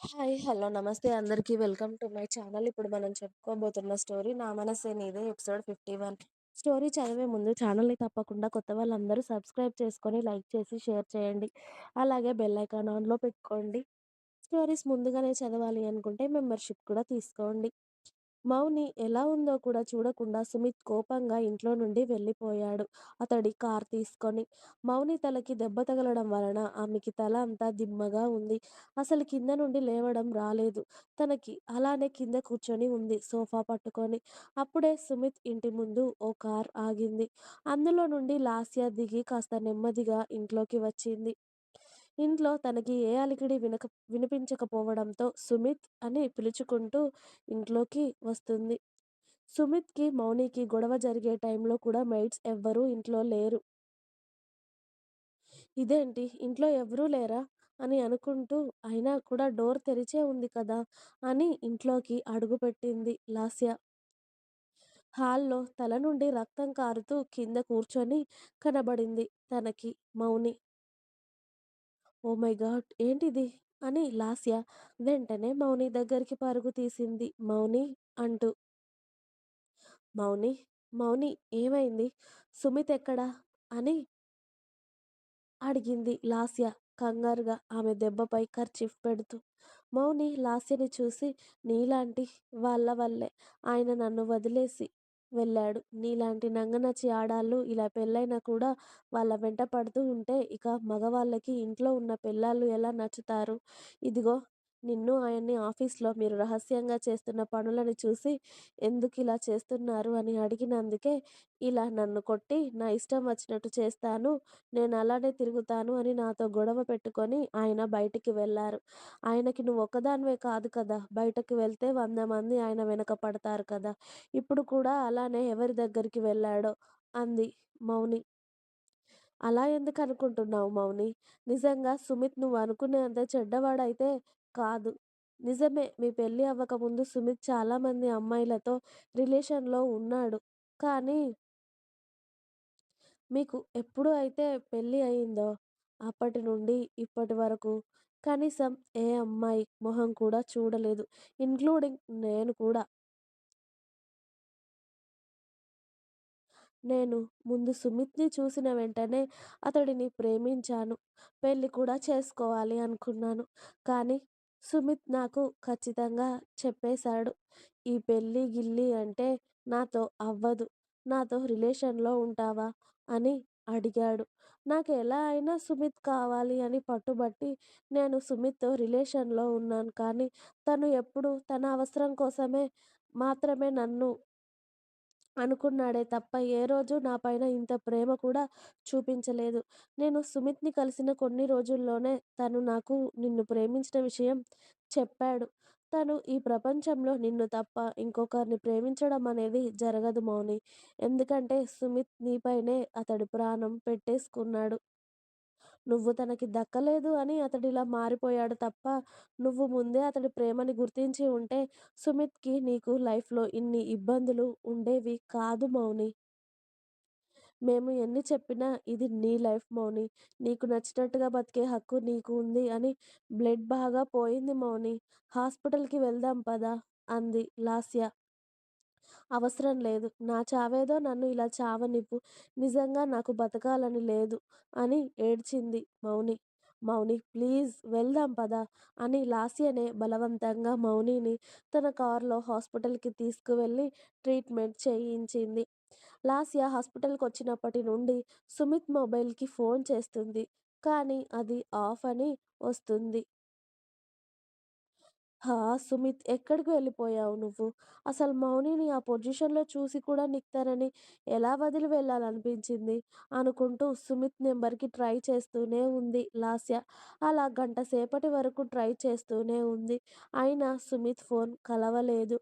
Hi. Hello. నమస్తే అందరికీ. Welcome to my channel. ఇప్పుడు మనం చెప్పుకోబోతున్న స్టోరీ 'నా మనసే నీదే' ఎపిసోడ్ 51. స్టోరీ చదివే ముందు ఛానల్‌ని తప్పకుండా కొత్త వాళ్ళందరూ సబ్స్క్రైబ్ చేసుకొని, లైక్ చేసి, షేర్ చేయండి. అలాగే బెల్ ఐకాన్ ఆన్‌లో పెట్టుకోండి. స్టోరీస్ ముందుగానే చదవాలి అనుకుంటే మెంబర్‌షిప్ కూడా తీసుకోండి. మౌని ఎలా ఉందో కూడా చూడకుండా సుమిత్ కోపంగా ఇంట్లో నుండి వెళ్ళిపోయాడు. అతడి కార్ తీసుకొని. మౌని తలకి దెబ్బ తగలడం వలన ఆమెకి తల అంతా దిమ్మగా ఉంది. అసలు కింద నుండి లేవడం రాలేదు తనకి. అలానే కింద కూర్చొని ఉంది సోఫా పట్టుకొని. అప్పుడే సుమిత్ ఇంటి ముందు ఓ కార్ ఆగింది. అందులో నుండి లాస్య దిగి కాస్త నెమ్మదిగా ఇంట్లోకి వచ్చింది. ఇంట్లో తనకి ఏ అలికిడి వినక వినిపించకపోవడంతో 'సుమిత్' అని పిలుచుకుంటూ ఇంట్లోకి వస్తుంది. సుమిత్‌కి, మౌనికి గొడవ జరిగే టైంలో కూడా మెయిట్స్ ఎవ్వరూ ఇంట్లో లేరు. ఇదేంటి ఇంట్లో ఎవరూ లేరా? అని అనుకుంటూ అయినా కూడా డోర్ తెరిచే ఉంది కదా! అని ఇంట్లోకి అడుగుపెట్టింది లాస్య. హాల్‌లో తల నుండి రక్తం కారుతూ కింద కూర్చొని కనబడింది తనకి మౌని. Oh my God! ఏంటిది? అని లాస్య వెంటనే మౌని దగ్గరికి పరుగు తీసింది. మౌని అంటూ. మౌని మౌని ఏమైంది? సుమిత్ ఎక్కడ? అని అడిగింది లాస్య కంగారుగా ఆమె దెబ్బపై కర్చీఫ్ పెడుతూ. మౌని లాస్యని చూసి నీలాంటి వాళ్ళ వల్లే ఆయన నన్ను వదిలేసి వెళ్ళాడు. నీలాంటి నంగనచ్చి ఆడాళ్ళు ఇలా పెళ్ళైనా కూడా వాళ్ళ వెంట పడుతూ ఉంటే ఇక మగవాళ్ళకి ఇంట్లో ఉన్న పెళ్ళాళ్ళు ఎలా నచ్చుతారు? ఇదిగో నిన్ను ఆయన్ని ఆఫీస్‌లో మీరు రహస్యంగా చేస్తున్న పనులని చూసి ఎందుకు ఇలా చేస్తున్నారు అని అడిగినందుకే ఇలా నన్ను కొట్టి నా ఇష్టం వచ్చినట్టు చేస్తాను, నేను అలానే తిరుగుతాను అని నాతో గొడవ పెట్టుకొని ఆయన బయటికి వెళ్ళారు ఆయనకి నువ్వు ఒకదానివే కాదు కదా! బయటకు వెళ్తే వంద మంది ఆయన వెనక పడతారు కదా! ఇప్పుడు కూడా అలానే ఎవరి దగ్గరికి వెళ్ళాడో? అంది మౌని. అలా ఎందుకు అనుకుంటున్నావు మౌని నిజంగా సుమిత్ నువ్వు అనుకునేంత చెడ్డవాడైతే కాదు. నిజమే మీ పెళ్ళి అవ్వకముందు సుమిత్ చాలా మంది అమ్మాయిలతో రిలేషన్‌లో ఉన్నాడు. కానీ మీకు ఎప్పుడు అయితే పెళ్ళి అయిందో అప్పటి నుండి ఇప్పటి వరకు కనీసం ఏ అమ్మాయి మొహం కూడా చూడలేదు. ఇంక్లూడింగ్ నేను కూడా. నేను ముందు సుమిత్‌ని చూసిన వెంటనే అతడిని ప్రేమించాను. పెళ్ళి కూడా చేసుకోవాలి అనుకున్నాను. కానీ సుమిత్ నాకు ఖచ్చితంగా చెప్పేశాడు. ఈ పెళ్ళి గిల్లి అంటే నాతో అవ్వదు. నాతో రిలేషన్‌లో ఉంటావా? అని అడిగాడు. నాకు ఎలా అయినా సుమిత్ కావాలి అని పట్టుబట్టి నేను సుమిత్‌తో రిలేషన్‌లో ఉన్నాను. కానీ తను ఎప్పుడూ తన అవసరం కోసమే మాత్రమే నన్ను అనుకున్నాడే తప్ప ఏ రోజు నా పైన ఇంత ప్రేమ కూడా చూపించలేదు. నేను సుమిత్‌ని కలిసిన కొన్ని రోజుల్లోనే తను నాకు నిన్ను ప్రేమించిన విషయం చెప్పాడు. తను ఈ ప్రపంచంలో నిన్ను తప్ప ఇంకొకరిని ప్రేమించడం అనేది జరగదు మౌని ఎందుకంటే సుమిత్ నీపైనే అతడు ప్రాణం పెట్టేసుకున్నాడు. నువ్వు తనకి దక్కలేదు అని అతడిలా మారిపోయాడు తప్ప నువ్వు ముందే అతడి ప్రేమని గుర్తించి ఉంటే సుమిత్‌కి నీకు లైఫ్‌లో ఇన్ని ఇబ్బందులు ఉండేవి కాదు మౌని. మేము ఎన్ని చెప్పినా ఇది నీ లైఫ్ మౌని. నీకు నచ్చినట్టుగా బతికే హక్కు నీకు ఉంది అని బ్లడ్ బాగా పోయింది మౌని. హాస్పిటల్‌కి వెళ్దాం పదా అంది లాస్య. అవసరం లేదు. నా చావేదో నన్ను ఇలా చావనివ్వు. నిజంగా నాకు బతకాలని లేదు అని ఏడ్చింది మౌని. మౌని ప్లీజ్ వెళ్దాం పదా అని లాస్యనే బలవంతంగా మౌనిని తన కారులో హాస్పిటల్‌కి తీసుకువెళ్ళి ట్రీట్మెంట్ చేయించింది. లాస్య హాస్పిటల్‌కొచ్చినప్పటి నుండి సుమిత్ మొబైల్‌కి ఫోన్ చేస్తుంది. కానీ అది ఆఫ్ అని వస్తుంది. హా! సుమిత్ ఎక్కడికి వెళ్ళిపోయావు నువ్వు? అసలు మౌనిని ఆ పొజిషన్‌లో చూసి కూడా నిక్తారని ఎలా వదిలి వెళ్ళాలనిపించింది? అనుకుంటూ సుమిత్ నెంబర్‌కి ట్రై చేస్తూనే ఉంది లాస్య. అలా గంట సేపటి వరకు ట్రై చేస్తూనే ఉంది. అయినా సుమిత్ ఫోన్ కలవలేదు.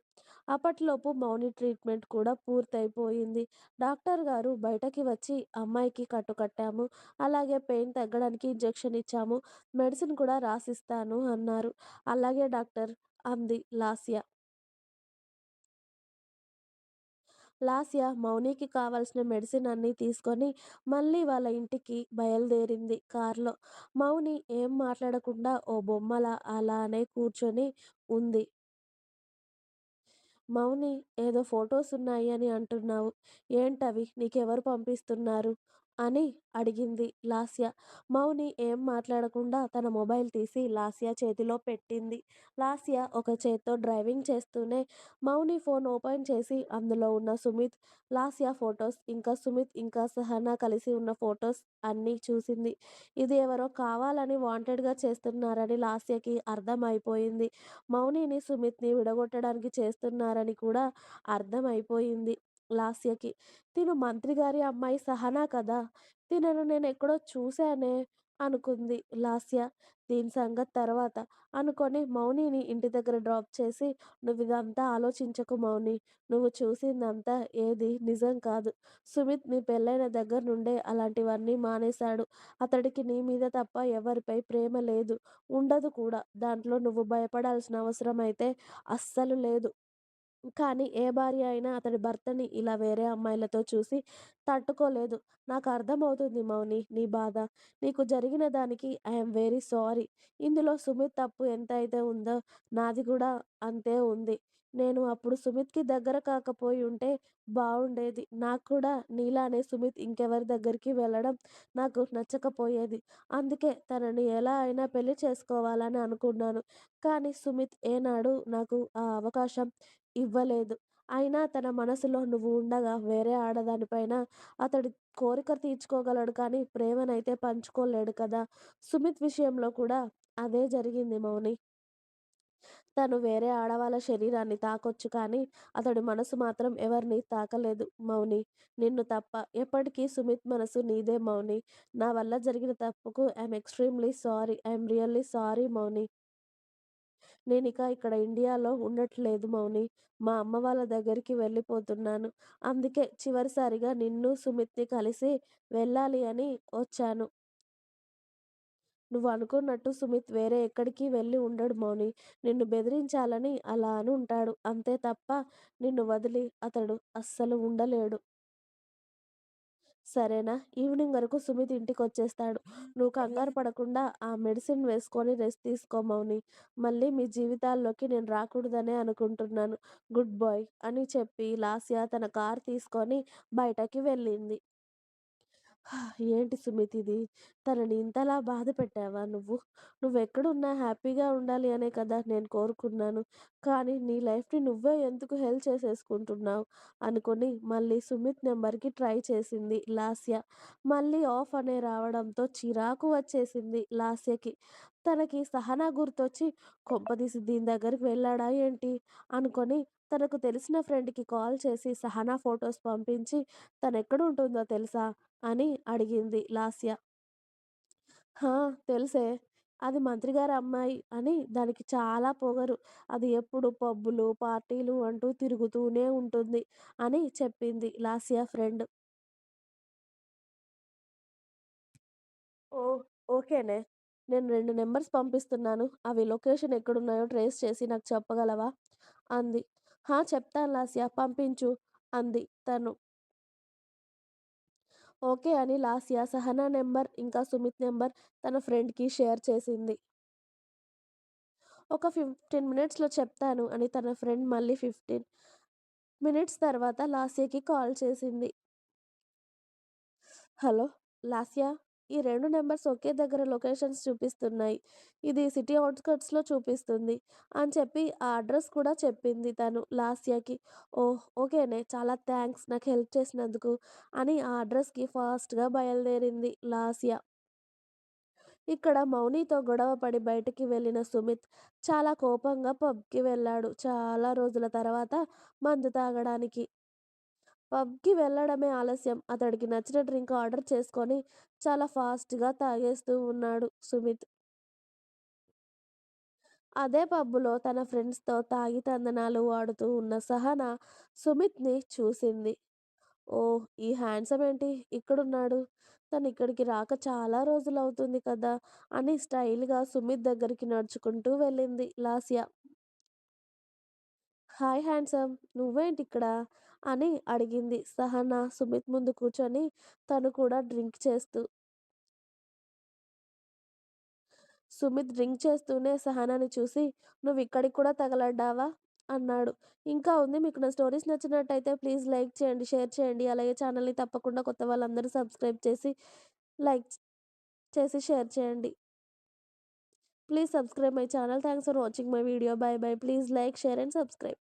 అప్పట్లోపు మౌని ట్రీట్మెంట్ కూడా పూర్తయిపోయింది. డాక్టర్ గారు బయటకి వచ్చి అమ్మాయికి కట్టు కట్టాము. అలాగే పెయిన్ తగ్గడానికి ఇంజెక్షన్ ఇచ్చాము. మెడిసిన్ కూడా రాసిస్తాను అన్నారు. అలాగే డాక్టర్ అంది లాస్య. లాస్య మౌనికి కావాల్సిన మెడిసిన్ అన్నీ తీసుకొని మళ్ళీ వాళ్ళ ఇంటికి బయలుదేరింది కారులో మౌని ఏం మాట్లాడకుండా ఓ బొమ్మల అలానే కూర్చొని ఉంది. మౌని ఏదో ఫొటోస్ ఉన్నాయి అని అంటున్నావు. ఏంటవి? నీకెవరు పంపిస్తున్నారు? అని అడిగింది లాస్య. మౌని ఏం మాట్లాడకుండా తన మొబైల్ తీసి లాస్య చేతిలో పెట్టింది. లాస్య ఒక చేత్తో డ్రైవింగ్ చేస్తూనే మౌని ఫోన్ ఓపెన్ చేసి అందులో ఉన్న సుమిత్, లాస్య ఫోటోస్, ఇంకా సుమిత్ ఇంకా సహనా కలిసి ఉన్న ఫొటోస్ అన్నీ చూసింది. ఇది ఎవరో కావాలని వాంటెడ్‌గా చేస్తున్నారని లాస్యకి అర్థం అయిపోయింది. మౌనిని, సుమిత్‌ని విడగొట్టడానికి చేస్తున్నారని కూడా అర్థం అయిపోయింది లాస్యకి. తిను మంత్రి గారి అమ్మాయి సహనా కదా! తినను నేనెక్కడో చూశానే అనుకుంది లాస్య. దీని సంగతి తర్వాత అనుకొని మౌనిని ఇంటి దగ్గర డ్రాప్ చేసి నువ్విదంతా ఆలోచించకు మౌని. నువ్వు చూసిందంతా ఏదీ నిజం కాదు. సుమిత్ నీ పెళ్ళైన దగ్గర నుండే అలాంటివన్నీ మానేశాడు. అతడికి నీ మీద తప్ప ఎవరిపై ప్రేమ లేదు. ఉండదు కూడా. దాంట్లో నువ్వు భయపడాల్సిన అవసరం అయితే అస్సలు లేదు. కానీ ఏ భార్య అయినా అతడి భర్తని ఇలా వేరే అమ్మాయిలతో చూసి తట్టుకోలేదు. నాకు అర్థమవుతుంది మౌని నీ బాధ. నీకు జరిగిన దానికి ఐఎమ్ వెరీ సారీ. ఇందులో సుమిత్ తప్పు ఎంత అయితే ఉందో నాది కూడా అంతే ఉంది. నేను అప్పుడు సుమిత్‌కి దగ్గర కాకపోయి ఉంటే బావుండేది. నాకు కూడా నీలానే సుమిత్ ఇంకెవరి దగ్గరికి వెళ్ళడం నాకు నచ్చకపోయేది. అందుకే తనని ఎలా అయినా పెళ్ళి చేసుకోవాలని అనుకున్నాను. కానీ సుమిత్ ఏనాడూ నాకు ఆ అవకాశం ఇవ్వలేదు. అయినా తన మనసులో నువ్వు ఉండగా వేరే ఆడదానిపైన అతడి కోరిక తీర్చుకోగలడు కానీ ప్రేమనైతే పంచుకోలేడు కదా! సుమిత్ విషయంలో కూడా అదే జరిగింది మౌని. తను వేరే ఆడవాళ్ళ శరీరాన్ని తాకొచ్చు కానీ అతడి మనసు మాత్రం ఎవరిని తాకలేదు మౌని. నిన్ను తప్ప. ఎప్పటికీ సుమిత్ మనసు నీదే మౌని. నా వల్ల జరిగిన తప్పుకు I'm extremely sorry. I'm really sorry Mouni. నేను ఇక ఇక్కడ ఇండియాలో ఉండట్లేదు మౌని. మా అమ్మ వాళ్ళ దగ్గరికి వెళ్ళిపోతున్నాను. అందుకే చివరిసారిగా నిన్ను సుమిత్‌ని కలిసి వెళ్ళాలి అని వచ్చాను. నువ్వు అనుకున్నట్టు సుమిత్ వేరే ఎక్కడికి వెళ్ళి ఉండడు మౌని. నిన్ను బెదిరించాలని అలా అని ఉంటాడు అంతే తప్ప నిన్ను వదిలి అతడు అస్సలు ఉండలేడు. సరేనా! ఈవినింగ్ వరకు సుమిత్ ఇంటికొచ్చేస్తాడు. నువ్వు కంగారు పడకుండా ఆ మెడిసిన్ వేసుకొని రెస్ట్ తీసుకో మౌని. మళ్ళీ మీ జీవితాల్లోకి నేను రాకూడదనే అనుకుంటున్నాను. గుడ్ బాయ్ అని చెప్పి లాస్య తన కార్ తీసుకొని బయటకి వెళ్ళింది. ఏంటి సుమిత్ ఇది? తనని ఇంతలా బాధ పెట్టావా నువ్వు? నువ్వెక్కడున్నా హ్యాపీగా ఉండాలి అనే కదా నేను కోరుకున్నాను. కానీ నీ లైఫ్‌ని నువ్వే ఎందుకు హెల్ప్ చేసేసుకుంటున్నావ్? అనుకుని మళ్ళీ సుమిత్ నెంబర్‌కి ట్రై చేసింది లాస్య. మళ్ళీ ఆఫ్ అనే రావడంతో చిరాకు వచ్చేసింది లాస్యకి. తనకి సహనా గుర్తొచ్చి కొంపదీసి దీని దగ్గరికి వెళ్ళాడా ఏంటి? అనుకొని తనకు తెలిసిన ఫ్రెండ్‌కి కాల్ చేసి సహనా ఫోటోస్ పంపించి తనెక్కడుంటుందో తెలుసా? అని అడిగింది లాస్య. హా! తెలుసే. అది మంత్రిగారి అమ్మాయి అని దానికి చాలా పొగరు. అది ఎప్పుడు పబ్బులు, పార్టీలు అంటూ తిరుగుతూనే ఉంటుంది అని చెప్పింది లాస్య ఫ్రెండ్. ఓ ఓకేనే. నేను రెండు నెంబర్స్ పంపిస్తున్నాను. అవి లొకేషన్ ఎక్కడున్నాయో ట్రేస్ చేసి నాకు చెప్పగలవా? అంది. హా! చెప్తాను లాస్య పంపించు అంది తను. ఓకే అని లాస్య సహనా నెంబర్, ఇంకా సుమిత్ నెంబర్ తన ఫ్రెండ్‌కి షేర్ చేసింది. ఒక 15 మినిట్స్‌లో చెప్తాను అని తన ఫ్రెండ్ మళ్ళీ 15 మినిట్స్ తర్వాత లాస్యకి కాల్ చేసింది. హలో! లాస్యా ఈ రెండు నెంబర్స్ ఒకే దగ్గర లొకేషన్స్ చూపిస్తున్నాయి. ఇది సిటీ అవుట్స్కట్స్లో చూపిస్తుంది అని చెప్పి ఆ అడ్రస్ కూడా చెప్పింది తను లాస్యాకి ఓహ్! ఓకేనే. చాలా థ్యాంక్స్ నాకు హెల్ప్ చేసినందుకు అని ఆ అడ్రస్కి ఫాస్ట్‌గా బయలుదేరింది లాస్యా ఇక్కడ మౌనితో గొడవ పడి బయటికి వెళ్ళిన సుమిత్ చాలా కోపంగా పబ్‌కి వెళ్ళాడు. చాలా రోజుల తర్వాత మందు తాగడానికి. పబ్‌కి వెళ్ళడమే ఆలస్యం. అతడికి నచ్చిన డ్రింక్ ఆర్డర్ చేసుకొని చాలా ఫాస్ట్‌గా తాగేస్తూ ఉన్నాడు సుమిత్. అదే పబ్బులో తన ఫ్రెండ్స్‌తో తాగి తందనాలు ఆడుతూ ఉన్న సహన సుమిత్‌ని చూసింది. ఓ ఈ హ్యాండ్సమ్ ఏంటి ఇక్కడున్నాడు? తనిక్కడికి రాక చాలా రోజులు అవుతుంది కదా! అని స్టైల్‌గా సుమిత్ దగ్గరికి నడుచుకుంటూ వెళ్ళింది లాస్య. Hi handsome. నువ్వేంటిక్కడ? అని అడిగింది సహన సుమిత్ ముందు కూర్చొని తను కూడా డ్రింక్ చేస్తూ. సుమిత్ డ్రింక్ చేస్తూనే సహనాని చూసి నువ్వు ఇక్కడికి కూడా తగలడ్డావా అన్నాడు. ఇంకా ఉంది మీకు నా స్టోరీస్ నచ్చినట్టయితే ప్లీజ్ లైక్ చేయండి, షేర్ చేయండి. అలాగే ఛానల్ని తప్పకుండా కొత్త వాళ్ళందరూ సబ్స్క్రైబ్ చేసి లైక్ చేసి షేర్ చేయండి. Please subscribe my channel thanks for watching my video bye bye please like share and subscribe